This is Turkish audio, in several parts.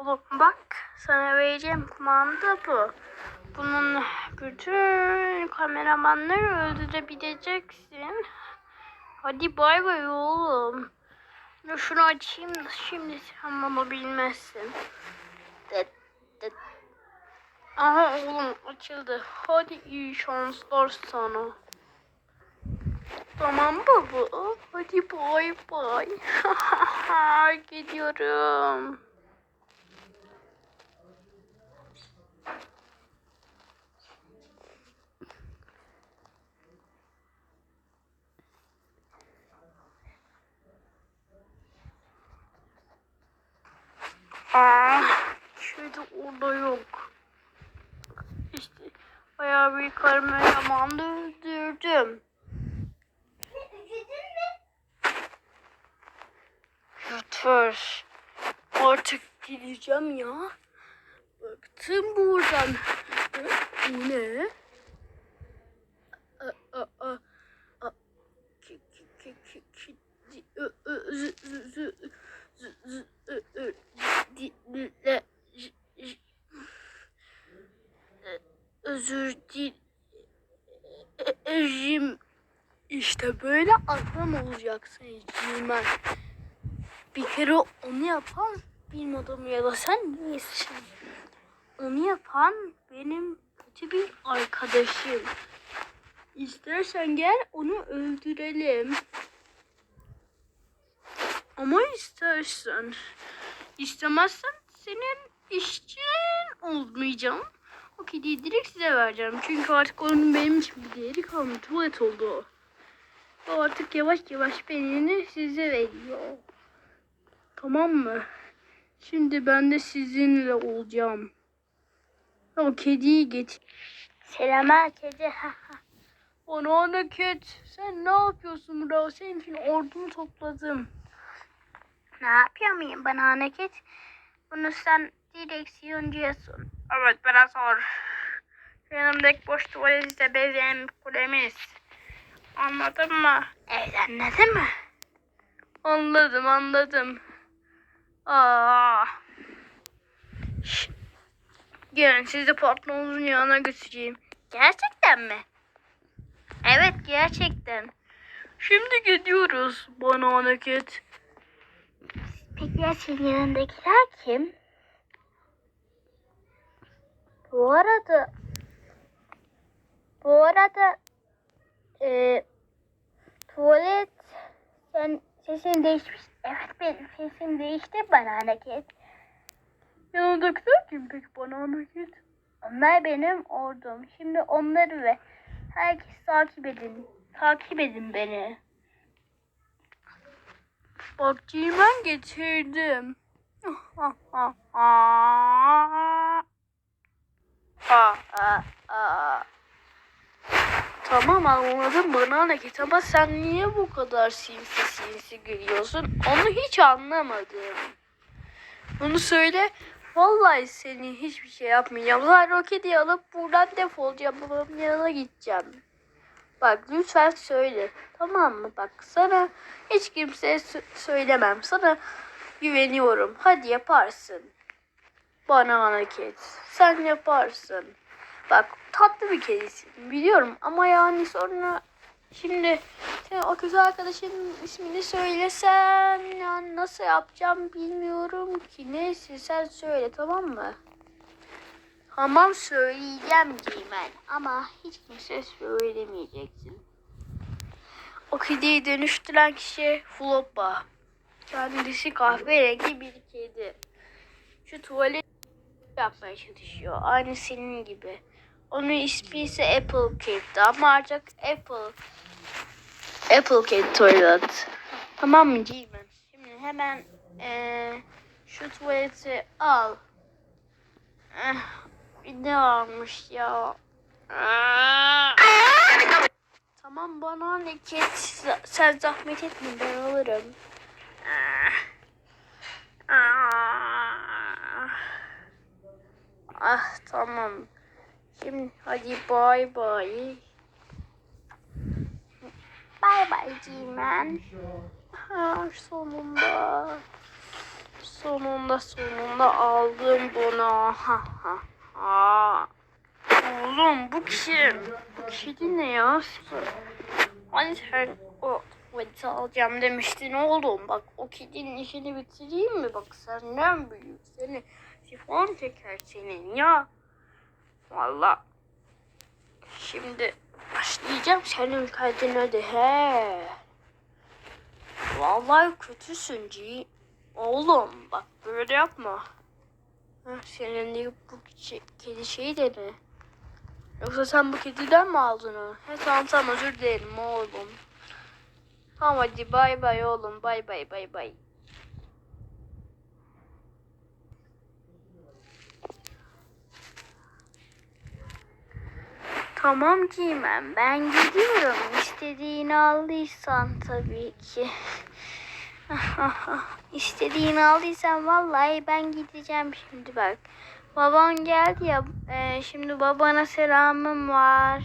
Oğlum bak sana vereceğim kumanda bu. Bunun bütün kameramanları öldürebileceksin. Hadi bay bay oğlum. Şunu açayım da şimdi sen bunu bilmezsin. Aha oğlum açıldı. Hadi iyi şanslar sana. Tamam baba. Hadi bay bay. Gidiyorum. Aa, kedi orada yok. İşte bayağı bir kameraman da öldürdüm. Lütfen. Artık gideceğim ya. Bıktım buradan. Bu ne? A, a, a. Ki, ki, ki, ki, ki, ö, ö, zı, zı, zı, zı, ö, ö, Adam olacaksın Cimen. Bir kere onu yapan bilmiyordum ya da sen değilsin. Onu yapan benim kötü bir arkadaşım. İstersen gel onu öldürelim. Ama istersen. İstemezsen senin işçin olmayacağım. O kediyi direkt size vereceğim. Çünkü artık onun benim için bir değeri kalmadı. Tuvalet oldu o. O artık yavaş yavaş benini size veriyor. Tamam mı? Şimdi ben de sizinle olacağım. O kediyi getir. Selam kedi. Ana ana kedi. Sen ne yapıyorsun burada? Senin için ordumu topladım. Ne yapıyor muyum bana ana kedi? Bunu sen direksiyoncuya sor. Evet bana sor. Yanımdaki boş tuvalet ise bizim kulemiz. Anladın mı? Evet anladın mı? Anladım anladım. Aa. Şş. Gelin sizi patronunuzun yanına götüreyim. Gerçekten mi? Evet gerçekten. Şimdi gidiyoruz bana hareket. Peki ya senin yanındakiler kim? Bu arada bu arada e, tuvalet sen sesin değişmiş. Evet benim sesim değişti bana hareket. Yanındakiler kim peki bana hareket? Onlar benim ordum. Şimdi onları ve herkes takip edin. Takip edin beni. Bak ben getirdim. Aa, aa, aa. Tamam anladım bana hareket ama sen niye bu kadar sinsi sinsi gülüyorsun? Onu hiç anlamadım. Bunu söyle. Vallahi seni hiçbir şey yapmayacağım. Zaten roketi alıp buradan defolacağım. Babamın yanına gideceğim. Bak lütfen söyle. Tamam mı? Bak sana hiç kimseye sö- söylemem. Sana güveniyorum. Hadi yaparsın. Bana hareket. Sen yaparsın. Bak tatlı bir kedisin biliyorum ama yani sonra şimdi sen o kız arkadaşının ismini söylesen yani nasıl yapacağım bilmiyorum ki. Neyse sen söyle tamam mı? Tamam söyleyeceğim Cimen ama hiç kimse söylemeyeceksin. O kediyi dönüştüren kişi Floppa. Kendisi kahverengi bir kedi. Şu tuvalet yapmaya çalışıyor. Aynı senin gibi. Onun ismi ise Apple Kid'di ama artık Apple Apple Kid Toilet. Tamam mı Cimen? Şimdi hemen eee, şu tuvaleti al. Eh, ne varmış ya? Tamam bana ne kit sen zahmet etme ben alırım. Ah tamam. Şimdi hadi bay bay. Bay bay Cimen. Ha, sonunda. Sonunda sonunda aldım bunu. Ha ha ha. Oğlum bu kim? Bu kedi ne ya? Hani sen o tuvaleti alacağım demiştin oğlum. Bak o kedinin işini bitireyim mi? Bak senden büyük. Seni sifon çeker senin ya. Valla. Şimdi başlayacağım senin kaydını de he. Vallahi kötüsün Ci. Oğlum bak böyle yapma. Heh, senin de bu şey- kedi şey de ne? Yoksa sen bu kediden mi aldın onu? He tamam tamam özür dilerim oğlum. Tamam hadi bay bay oğlum bay bay bay bay. Tamam Cimen ben gidiyorum. İstediğini aldıysan tabii ki. İstediğini aldıysan vallahi ben gideceğim şimdi bak. Baban geldi ya. e, şimdi babana selamım var.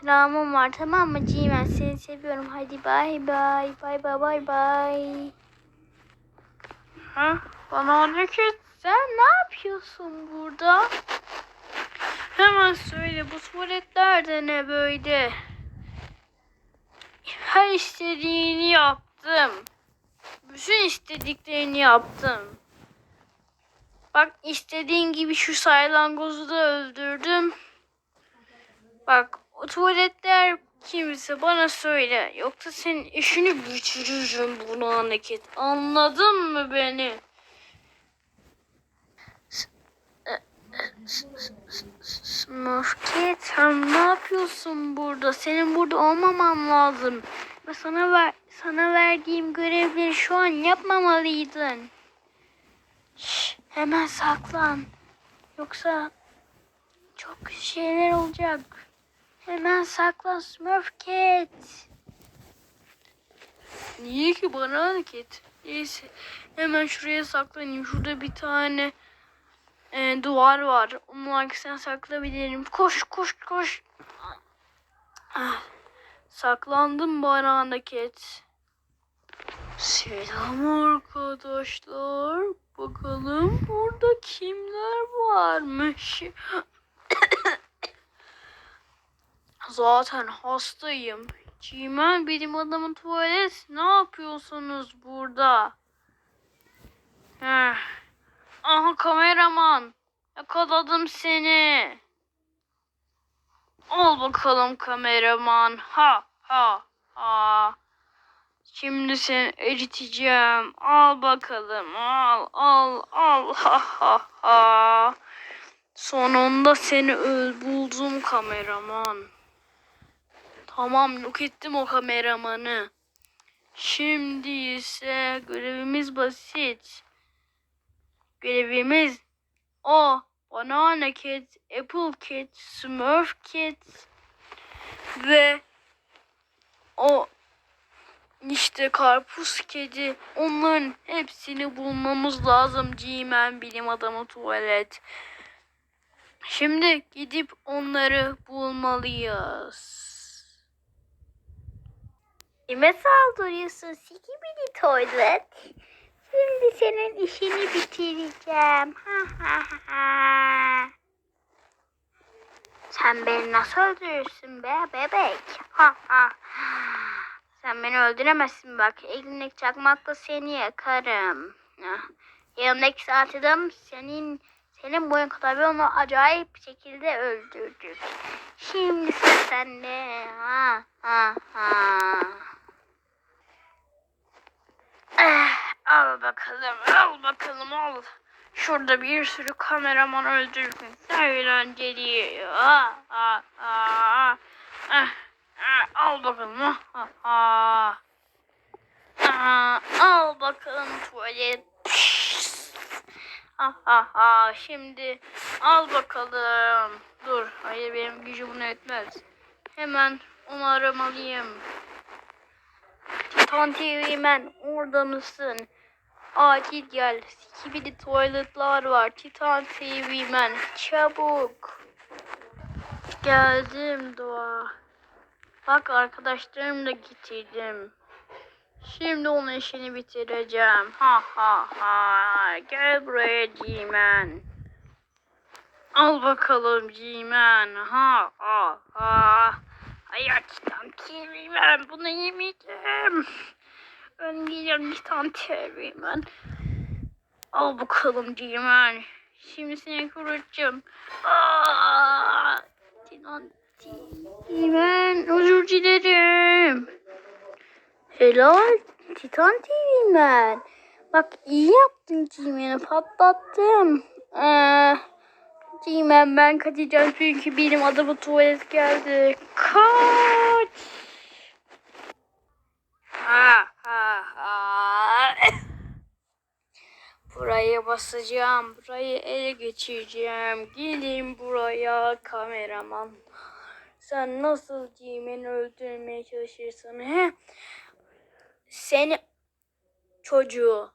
Selamım var tamam mı Cimen seni seviyorum. Hadi bay bay bay bay bay bay. Ha? Bana ne ki? Sen ne yapıyorsun burada? Hemen söyle bu tuvaletlerde ne böyle? Her istediğini yaptım. Bütün istediklerini yaptım. Bak istediğin gibi şu saylangozu da öldürdüm. Bak o tuvaletler kimse bana söyle. Yoksa senin işini bitiririm bunu hareket. Anladın mı beni? Smurfkid sen ne yapıyorsun burada? Senin burada olmaman lazım. Ve sana ver, sana verdiğim görevleri şu an yapmamalıydın. Şş, hemen saklan. Yoksa çok şeyler olacak. Hemen saklan Smurfkid. Niye ki bana hareket? Neyse hemen şuraya saklanayım. Şurada bir tane e, duvar var. Onun arkasına saklanabilirim. Koş koş koş. Ah, saklandım bana hareket. Selam arkadaşlar. Bakalım burada kimler varmış. Zaten hastayım. Cimen benim adamın tuvalet. Ne yapıyorsunuz burada? Heh. Aha kameraman. Yakaladım seni. Al bakalım kameraman. Ha ha ha. Şimdi seni eriteceğim. Al bakalım. Al al al. Ha ha ha. Sonunda seni buldum kameraman. Tamam yok ettim o kameramanı. Şimdi ise görevimiz basit. Görevimiz o. Banana Kid, Apple Kid, Smurf Kid ve o işte karpuz kedi. Onların hepsini bulmamız lazım. G-Man bilim adamı tuvalet. Şimdi gidip onları bulmalıyız. Kime saldırıyorsun Sikibidi Toilet? Şimdi senin işini bitireceğim. Sen beni nasıl öldürürsün be bebek? Sen beni öldüremezsin bak. Elindeki çakmakla seni yakarım. Ah. Yanımdaki saat adam senin senin boyun kadar ve onu acayip bir şekilde öldürdük. Şimdi sıra sende. Ha ha ha. Eh, al bakalım, al bakalım, al. Şurada bir sürü kameraman öldürdün. Eğlenceli. Ah, ah, ah. Ah, ah, al bakalım. Ah, ah, ah. Ah, al bakalım tuvalet. Ah, ah, ah. Şimdi al bakalım. Dur, hayır benim gücüm bunu etmez. Hemen onu aramalıyım. Titan TV Man orada mısın? Acil gel. Skibidi tuvaletler var. Titan TV Man çabuk. Geldim Doğa. Bak arkadaşlarımı da getirdim. Şimdi onun işini bitireceğim. Ha ha ha. Gel buraya Cimen. Al bakalım Cimen. Ha ha ha. Hayattan Cimen. Bunu yemeyeceğim. Ben yiyeceğim Titan Cimen. Al bakalım Cimen. Şimdi seni kurutacağım. Aa, Titan Cimen. Özür dilerim. Helal Titan TV ben. Bak iyi yaptın Cimen'i patlattım. Ee, Cimen ben kaçacağım çünkü benim adamı tuvalet geldi. Kaç. Ha. Buraya basacağım. Burayı ele geçireceğim. Gelin buraya kameraman. Sen nasıl Cimen'i öldürmeye çalışırsın he? Seni çocuğu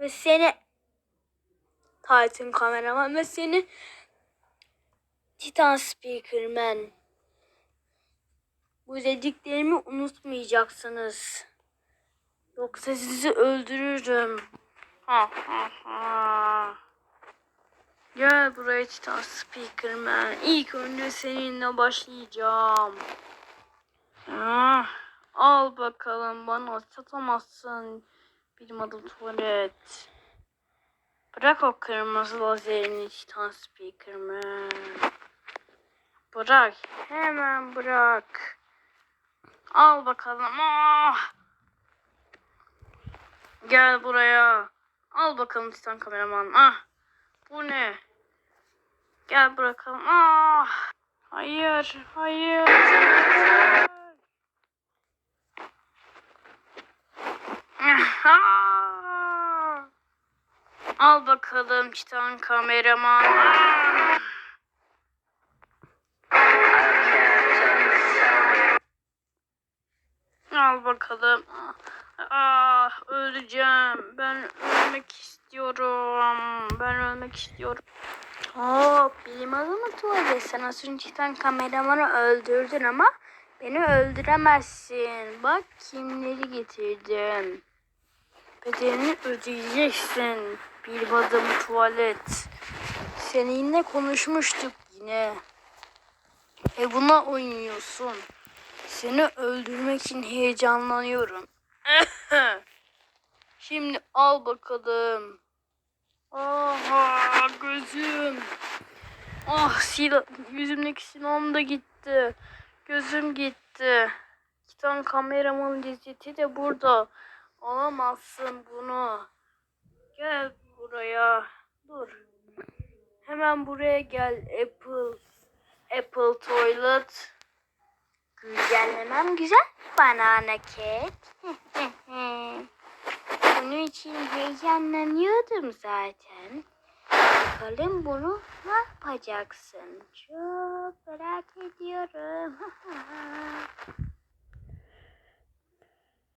ve seni Titan kameraman ve seni Titan Speakerman. Bu dediklerimi unutmayacaksınız. Yoksa sizi öldürürüm. Gel buraya Titan Speakerman. İlk önce seninle başlayacağım. Ah, al bakalım bana satamazsın. Benim adım tuvalet. Bırak o kırmızı lazerini Titan Speakerman. Bırak. Hemen bırak. Al bakalım. Ah. Gel buraya. Al bakalım Titan kameraman. Ah. Bu ne? Gel bırakalım. Ah. Hayır, hayır. Ah. Al bakalım Titan kameraman. Ah. Al bakalım. Ah, öleceğim. Ben ölmek istiyorum. Ben ölmek istiyorum. Hop, benim adım Tuvalet. Sen az önceden kameramanı öldürdün ama beni öldüremezsin. Bak kimleri getirdim. Bedelini ödeyeceksin. Bir adım tuvalet. Seninle konuşmuştuk yine. E buna oynuyorsun. Seni öldürmek için heyecanlanıyorum. Şimdi al bakalım. Aha gözüm. Ah silah yüzümdeki silahım da gitti. Gözüm gitti. Titan kameramanın cesedi de burada. Alamazsın bunu. Gel buraya. Dur. Hemen buraya gel Apple. Apple Toilet. Güncellemem güzel. Banana kek. Bunun için heyecanlanıyordum zaten. Bakalım bunu ne yapacaksın? Çok merak ediyorum.